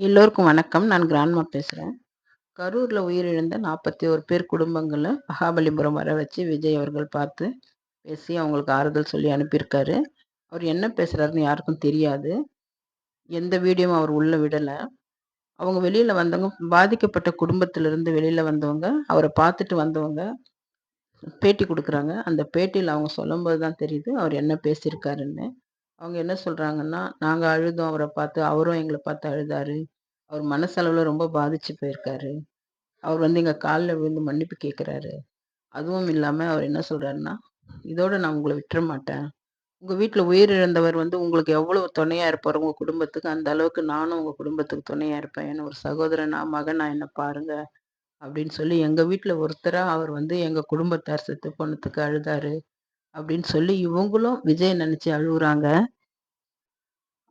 எல்லோருக்கும் வணக்கம். நான் கிராண்ட்மா பேசுகிறேன் கரூரில் உயிரிழந்த 41 பேர் குடும்பங்களை மகாபலிபுரம் வர வச்சு விஜய் அவர்கள் பார்த்து, பேசி அவங்களுக்கு ஆறுதல் சொல்லி அனுப்பியிருக்காரு. அவர் என்ன பேசுகிறாருன்னு யாருக்கும் தெரியாது. எந்த வீடியோவும் அவர் உள்ளே விடலை அவங்க வெளியில் வந்தவங்க பாதிக்கப்பட்ட குடும்பத்திலிருந்து வெளியில் வந்தவங்க, அவரை பார்த்துட்டு வந்தவங்க பேட்டி கொடுக்குறாங்க அந்த பேட்டியில் அவங்க சொல்லும்போது தான் தெரியுது, அவர் என்ன பேசியிருக்காருன்னு. அவங்க என்ன சொல்கிறாங்கன்னா நாங்கள் அழுதோம் அவரை பார்த்து. அவரும் எங்களை பார்த்து அழுதாரு. அவர் மனசளவில் ரொம்ப பாதிச்சு போயிருக்காரு. அவர் வந்து எங்கள் காலில் விழுந்து மன்னிப்பு கேட்குறாரு அதுவும் இல்லாமல் அவர் என்ன சொல்கிறாருன்னா இதோட நான் உங்களை விட்டுற மாட்டேன். உங்கள் வீட்டில் உயிரிழந்தவர் வந்து உங்களுக்கு எவ்வளவு துணையாக இருப்பார் உங்கள் குடும்பத்துக்கு, அந்த அளவுக்கு நானும் உங்கள் குடும்பத்துக்கு துணையாக இருப்பேன். என்ன ஒரு சகோதரனா, மகனா என்ன பாருங்க." அப்படின்னு சொல்லி, எங்கள் வீட்டில் ஒருத்தராக அவர் வந்து எங்கள் குடும்பத்தார் செத்து போனதுக்கு அழுதாரு. அப்படின்னு சொல்லி இவங்களும் விஜய் நினச்சி அழுகுறாங்க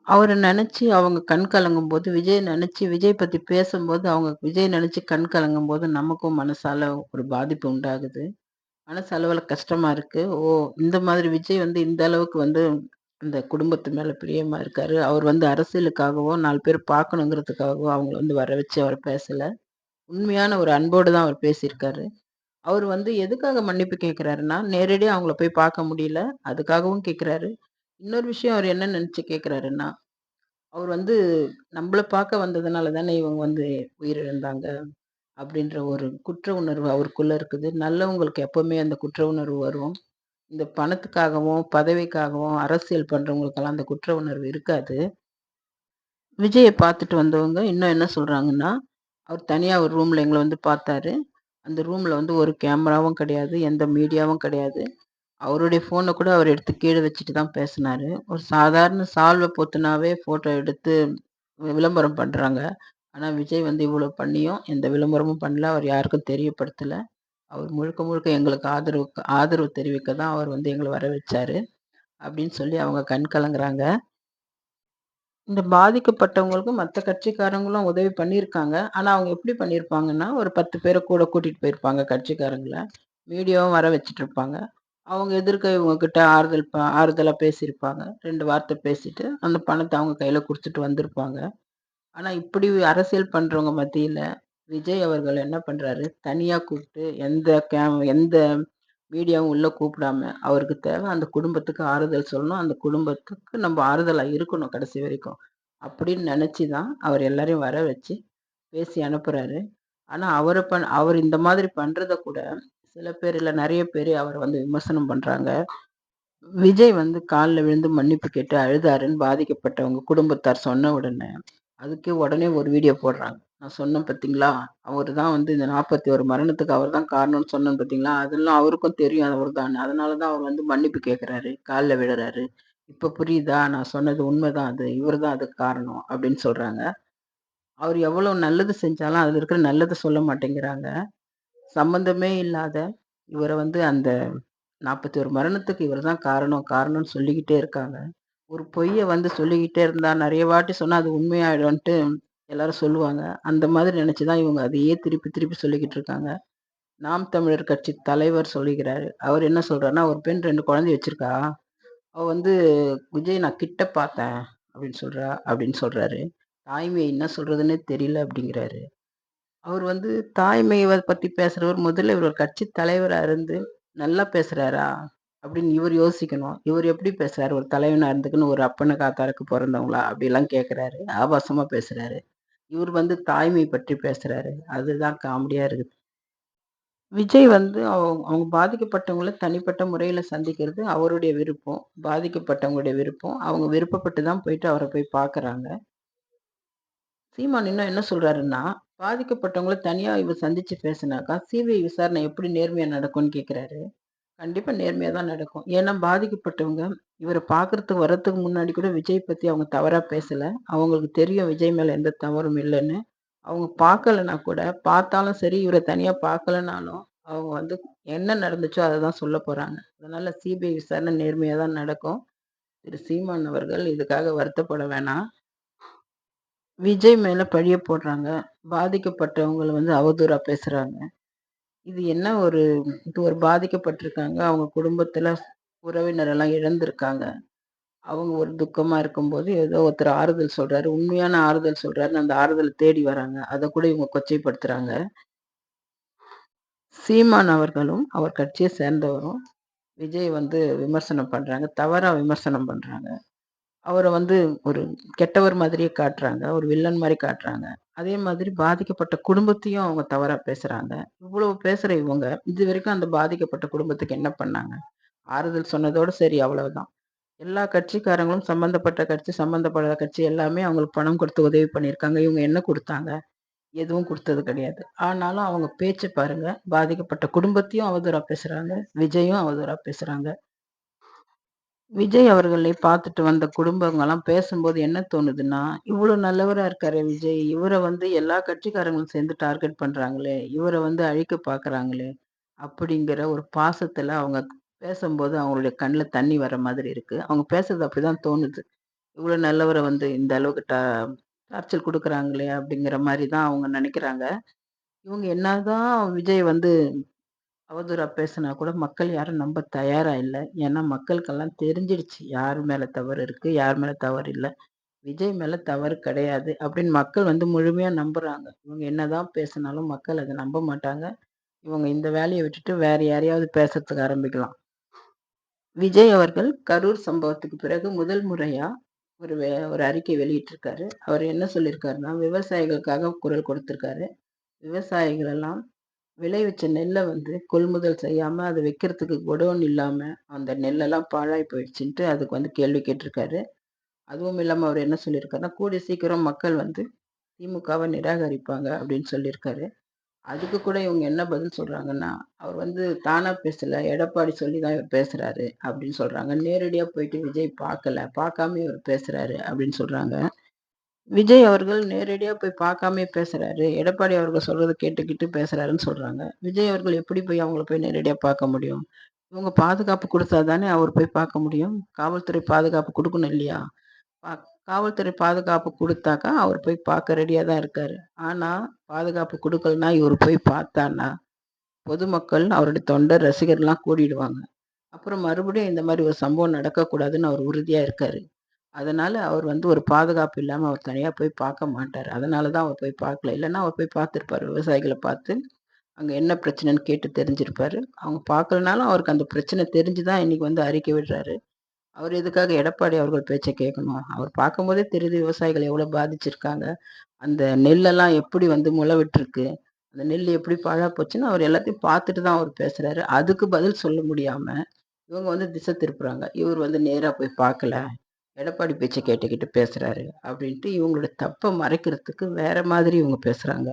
அவரை நினச்சி அவங்க கண் கலங்கும்போது, விஜய் நினச்சி விஜய் பற்றி பேசும்போது, அவங்க விஜய் நினச்சி கண் கலங்கும்போது நமக்கும் மனசால ஒரு பாதிப்பு உண்டாகுது. மனசளவில் கஷ்டமாக இருக்குது ஓ! இந்த மாதிரி விஜய் வந்து இந்த அளவுக்கு வந்து அந்த குடும்பத்து மேலே பிரியமாக இருக்காரு. அவர் வந்து அரசியலுக்காகவோ, நாலு பேர் பார்க்கணுங்கிறதுக்காகவோ அவங்கள வந்து வர வச்சு அவர் பேசலை உண்மையான ஒரு அன்போடு தான் அவர் பேசியிருக்காரு. அவர் வந்து எதுக்காக மன்னிப்பு கேட்குறாருன்னா, நேரடியா அவங்கள போய் பார்க்க முடியல. அதுக்காகவும் கேட்குறாரு இன்னொரு விஷயம் அவர் என்ன நினச்சி கேட்குறாருன்னா அவர் வந்து நம்மள பார்க்க வந்ததுனால தானே இவங்க வந்து உயிரிழந்தாங்க. அப்படின்ற ஒரு குற்ற உணர்வு அவருக்குள்ள இருக்குது. நல்லவங்களுக்கு எப்பவுமே அந்த குற்ற உணர்வு வரும். இந்த பணத்துக்காகவும், பதவிக்காகவும் அரசியல் பண்றவங்களுக்கெல்லாம் அந்த குற்ற உணர்வு இருக்காது. விஜய பார்த்துட்டு வந்தவங்க இன்னும் என்ன சொல்றாங்கன்னா, அவர் தனியா ஒரு ரூம்ல எங்கள வந்து பார்த்தாரு. அந்த ரூமில் வந்து ஒரு கேமராவும் கிடையாது. எந்த மீடியாவும் கிடையாது. அவருடைய ஃபோனை கூட அவர் எடுத்து கீழே வச்சுட்டு தான் பேசினாரு. ஒரு சாதாரண சால்வை போத்துனாவே ஃபோட்டோ எடுத்து விளம்பரம் பண்ணுறாங்க ஆனால் விஜய் வந்து இவ்வளோ பண்ணியும் எந்த விளம்பரமும் பண்ணல. அவர் யாருக்கும் தெரியப்படுத்தலை அவர் முழுக்க முழுக்க எங்களுக்கு ஆதரவு ஆதரவு தெரிவிக்க தான் அவர் வந்து எங்களை வர வச்சார் அப்படின்னு சொல்லி அவங்க கண் கலங்குறாங்க. இந்த பாதிக்கப்பட்டவங்களுக்கு மத்த கட்சிக்காரங்களும் உதவி பண்ணியிருக்காங்க. ஆனா அவங்க எப்படி பண்ணியிருப்பாங்கன்னா, ஒரு 10 பேர கூட கூட்டிட்டு போயிருப்பாங்க கட்சிக்காரங்கள. மீடியாவும் வர வச்சுட்டுருப்பாங்க. அவங்க எதிர்க்க இவங்கக்கிட்ட ஆறுதல் ப ஆறுதலா பேசியிருப்பாங்க. 2 வார்த்தை பேசிட்டு, அந்த பணத்த அவங்க கையில குடுத்துட்டு வந்திருப்பாங்க. ஆனா இப்படி அரசியல் பண்றவங்க மத்தியில, விஜய் அவர்கள் என்ன பண்றாரு, தனியா கூப்ட்டு எந்த கேம் எந்த மீடியாவும் உள்ளே கூப்பிடாம, அவருக்கு தேவை அந்த குடும்பத்துக்கு ஆறுதல் சொல்லணும். அந்த குடும்பத்துக்கு நம்ம ஆறுதலாக இருக்கணும் கடைசி வரைக்கும். அப்படின்னு நினச்சி தான் அவர் எல்லாரையும் வர வச்சு பேசி அனுப்புகிறாரு ஆனால் அவரை பண் அவர் இந்த மாதிரி பண்ணுறத கூட சில பேர் இல்லை நிறைய பேர் அவர வந்து விமர்சனம் பண்ணுறாங்க விஜய் வந்து காலில் விழுந்து மன்னிப்பு கேட்டு அழுதாருன்னு பாதிக்கப்பட்டவங்க குடும்பத்தார் சொன்ன உடனே, அதுக்கே உடனே ஒரு வீடியோ போடுறாங்க. நான் சொன்னேன் பார்த்தீங்களா, அவர் தான் வந்து இந்த 41 மரணத்துக்கு அவர் தான் காரணம்னு சொன்னேன் பார்த்தீங்களா, அதெல்லாம் அவருக்கும் தெரியும் அவர் தான் அதனால தான் அவர் வந்து மன்னிப்பு கேட்குறாரு காலில் விழுறாரு. இப்போ புரியுதா? நான் சொன்னது உண்மைதான் அது. இவர் தான் அதுக்கு காரணம் அப்படின்னு சொல்கிறாங்க அவர் எவ்வளோ நல்லது செஞ்சாலும் அதில் இருக்கிற நல்லதை சொல்ல மாட்டேங்கிறாங்க. சம்மந்தமே இல்லாத இவரை வந்து அந்த 41 மரணத்துக்கு இவர் தான் காரணம், காரணம்னு சொல்லிக்கிட்டே இருக்காங்க. ஒரு பொய்யை வந்து சொல்லிக்கிட்டே இருந்தால் நிறைய வாட்டி சொன்னால் அது உண்மையாயிடும்ன்ட்டு எல்லாரும் சொல்லுவாங்க. அந்த மாதிரி நினச்சி தான் இவங்க அதையே திருப்பி திருப்பி சொல்லிக்கிட்டு இருக்காங்க. நாம் தமிழர் கட்சி தலைவர் சொல்லிக்கிறாரு. அவர் என்ன சொல்றாருன்னா, ஒரு பெண் ரெண்டு குழந்தை வச்சிருக்கா. அவ வந்து விஜய் நான் கிட்ட பார்த்தேன் அப்படின்னு சொல்றா அப்படின்னு சொல்றாரு. தாய்மை என்ன சொல்றதுன்னே தெரியல அப்படிங்கிறாரு. அவர் வந்து தாய்மையை பத்தி பேசுறவர் முதல்ல இவர் ஒரு கட்சி தலைவராக இருந்து நல்லா பேசுறாரா? அப்படின்னு இவர் யோசிக்கணும். இவர் எப்படி பேசுறாரு? ஒரு தலைவனா இருந்துக்குன்னு ஒரு அப்பனை காத்தாருக்கு பிறந்தவங்களா அப்படிலாம் கேட்குறாரு ஆபாசமா பேசுறாரு. இவர் வந்து தாய்மை பற்றி பேசுறாரு. அதுதான் காமெடியா இருக்குது. விஜய் வந்து அவங் அவங்க பாதிக்கப்பட்டவங்கள தனிப்பட்ட முறையில் சந்திக்கிறது அவருடைய விருப்பம். பாதிக்கப்பட்டவங்களுடைய விருப்பம். அவங்க விருப்பப்பட்டு தான் போயிட்டு அவரை போய் பார்க்குறாங்க. சீமான் இன்னும் என்ன சொல்றாருன்னா, பாதிக்கப்பட்டவங்கள தனியாக இவர் சந்திச்சு பேசுனாக்கா, சிபிஐ விசாரணை எப்படி நேர்மையாக நடக்கும்னு கேட்குறாரு கண்டிப்பா நேர்மையா தான் நடக்கும். ஏன்னா பாதிக்கப்பட்டவங்க இவரை பார்க்கறதுக்கு வர்றதுக்கு முன்னாடி கூட விஜய் பத்தி அவங்க தவறா பேசல. அவங்களுக்கு தெரியும் விஜய் மேல எந்த தவறும் இல்லைன்னு அவங்க பார்க்கலன்னா கூட, பார்த்தாலும் சரி, இவரை தனியா பார்க்கலனாலும், அவங்க வந்து என்ன நடந்துச்சோ அதை தான் சொல்ல போறாங்க. அதனால சிபிஐ விசாரணை நேர்மையா தான் நடக்கும். திரு சீமான் அவர்கள் இதுக்காக வருத்தப்பட வேணாம். விஜய் மேல பழிய போடுறாங்க. பாதிக்கப்பட்டவங்களை வந்து அவதூறா பேசுறாங்க. இது என்ன ஒரு இது ஒரு பாதிக்கப்பட்டிருக்காங்க. அவங்க குடும்பத்தில் உறவினர் எல்லாம் இழந்திருக்காங்க. அவங்க ஒரு துக்கமாக இருக்கும்போது, ஏதோ ஒருத்தர் ஆறுதல் சொல்கிறாரு உண்மையான ஆறுதல் சொல்கிறாரு அந்த ஆறுதலை தேடி வராங்க. அதை கூட இவங்க கொச்சைப்படுத்துறாங்க. சீமான் அவர்களும், அவர் கட்சியை சேர்ந்தவரும், விஜய் வந்து விமர்சனம் பண்ணுறாங்க தவறாக விமர்சனம் பண்ணுறாங்க அவரை வந்து ஒரு கெட்டவர் மாதிரியே காட்டுறாங்க. ஒரு வில்லன் மாதிரி காட்டுறாங்க. அதே மாதிரி பாதிக்கப்பட்ட குடும்பத்தையும் அவங்க தவறா பேசுறாங்க. இவ்வளவு பேசுற இவங்க, இது வரைக்கும் அந்த பாதிக்கப்பட்ட குடும்பத்துக்கு என்ன பண்ணாங்க? ஆறுதல் சொன்னதோட சரி அவ்வளவுதான். எல்லா கட்சிக்காரங்களும் சம்மந்தப்பட்ட கட்சி, சம்பந்தப்படாத கட்சி எல்லாமே அவங்களுக்கு பணம் கொடுத்து உதவி பண்ணியிருக்காங்க. இவங்க என்ன கொடுத்தாங்க எதுவும் கொடுத்தது கிடையாது. ஆனாலும் அவங்க பேச்சு பாருங்க. பாதிக்கப்பட்ட குடும்பத்தையும் அவதூறா பேசுறாங்க. விஜயும் அவதூறா பேசுறாங்க. விஜய் அவர்களை பார்த்துட்டு வந்த குடும்பங்கள்லாம் பேசும்போது என்ன தோணுதுன்னா, இவ்வளோ நல்லவராக இருக்காரு விஜய், இவரை வந்து எல்லா கட்சிக்காரங்களும் சேர்ந்து டார்கெட் பண்ணுறாங்களே இவரை வந்து அழிக்க பார்க்குறாங்களே, அப்படிங்கிற ஒரு பாசத்தில் அவங்க பேசும்போது அவங்களுடைய கண்ணில் தண்ணி வர மாதிரி இருக்குது அவங்க பேசுறது அப்படி தான் தோணுது. இவ்வளோ நல்லவரை வந்து இந்த அளவுக்கு டா டார்ச்சர் கொடுக்குறாங்களே அப்படிங்கிற மாதிரி தான் அவங்க நினைக்கிறாங்க. இவங்க என்னதான் விஜய் வந்து அவதூறா பேசினா கூட மக்கள் யாரும் நம்ப தயாரா இல்லை ஏன்னா மக்களுக்கெல்லாம் தெரிஞ்சிடுச்சு. யார் மேல தவறு இருக்கு, யார் மேல தவறு இல்லை விஜய் மேல தவறு கிடையாது அப்படின்னு மக்கள் வந்து முழுமையா நம்புறாங்க. இவங்க என்னதான் பேசினாலும் மக்கள் அதை நம்ப மாட்டாங்க. இவங்க இந்த வேலையை விட்டுட்டு வேற யாரையாவது பேசுறதுக்கு ஆரம்பிக்கலாம். விஜய் அவர்கள் கரூர் சம்பவத்துக்கு பிறகு முதல் முறையா ஒரு வே ஒரு அறிக்கை வெளியிட்டிருக்காரு. அவர் என்ன சொல்லியிருக்காருன்னா, விவசாயிகளுக்காக குரல் கொடுத்திருக்காரு. விவசாயிகள் எல்லாம் விளைவிச்ச நெல்லை வந்து கொள்முதல் செய்யாம, அதை வைக்கிறதுக்கு குடோன் இல்லாம, அந்த நெல்லெல்லாம் பாழாய் போயிடுச்சுன்ட்டு அதுக்கு வந்து கேள்வி கேட்டிருக்காரு. அதுவும் இல்லாமல் அவர் என்ன சொல்லியிருக்காருன்னா, கூடிய சீக்கிரம் மக்கள் வந்து திமுகவை நிராகரிப்பாங்க அப்படின்னு சொல்லியிருக்காரு. அதுக்கு கூட இவங்க என்ன பதில் சொல்கிறாங்கன்னா அவர் வந்து தானாக பேசல, எடப்பாடி சொல்லி தான் இவர் பேசுகிறாரு அப்படின்னு சொல்கிறாங்க நேரடியாக போயிட்டு விஜய் பார்க்கல, பார்க்காம இவர் பேசுகிறாரு அப்படின்னு சொல்கிறாங்க விஜய் அவர்கள் நேரடியா போய் பார்க்காமயே பேசுறாரு. எடப்பாடி அவர்கள் சொல்றத கேட்டுக்கிட்டு பேசுறாருன்னு சொல்றாங்க. விஜய் அவர்கள் எப்படி போய் அவங்கள போய் நேரடியா பார்க்க முடியும்? இவங்க பாதுகாப்பு கொடுத்தா தானே அவர் போய் பார்க்க முடியும். காவல்துறை பாதுகாப்பு கொடுக்கணும் இல்லையா? பா காவல்துறை பாதுகாப்பு கொடுத்தாக்கா அவர் போய் பார்க்க ரெடியாக தான் இருக்காரு. ஆனால் பாதுகாப்பு கொடுக்கலனா இவர் போய் பார்த்தான்னா, பொதுமக்கள், அவருடைய தொண்டர், ரசிகர்லாம் கூடிடுவாங்க. அப்புறம் மறுபடியும் இந்த மாதிரி ஒரு சம்பவம் நடக்கக்கூடாதுன்னு அவர் உறுதியாக இருக்காரு. அதனால் அவர் வந்து ஒரு பாதுகாப்பு இல்லாமல் அவர் தனியாக போய் பார்க்க மாட்டார் அதனால தான் அவர் போய் பார்க்கல. இல்லைன்னா அவர் போய் பார்த்துருப்பார் விவசாயிகளை பார்த்து, அங்கே என்ன பிரச்சனைன்னு கேட்டு தெரிஞ்சிருப்பார் அவங்க பார்க்கலனாலும் அவருக்கு அந்த பிரச்சனை தெரிஞ்சு தான் இன்றைக்கி வந்து அறிக்கை விடுறாரு. அவர் எதுக்காக எடப்பாடி அவர்கள் பேச்சை கேட்கணும்? அவர் பார்க்கும்போதே தெரியுது விவசாயிகள் எவ்வளோ பாதிச்சிருக்காங்க. அந்த நெல்லெல்லாம் எப்படி வந்து முள விட்டுருக்கு. அந்த நெல் எப்படி பாழா போச்சுன்னு அவர் எல்லாத்தையும் பார்த்துட்டு தான் அவர் பேசுகிறாரு அதுக்கு பதில் சொல்ல முடியாமல் இவங்க வந்து திசை திருப்புறாங்க. இவர் வந்து நேராக போய் பார்க்கல. எடப்பாடி பேச்சை கேட்டுக்கிட்டு பேசுகிறாரு அப்படின்ட்டு இவங்களோட தப்பை மறைக்கிறதுக்கு வேறு மாதிரி இவங்க பேசுகிறாங்க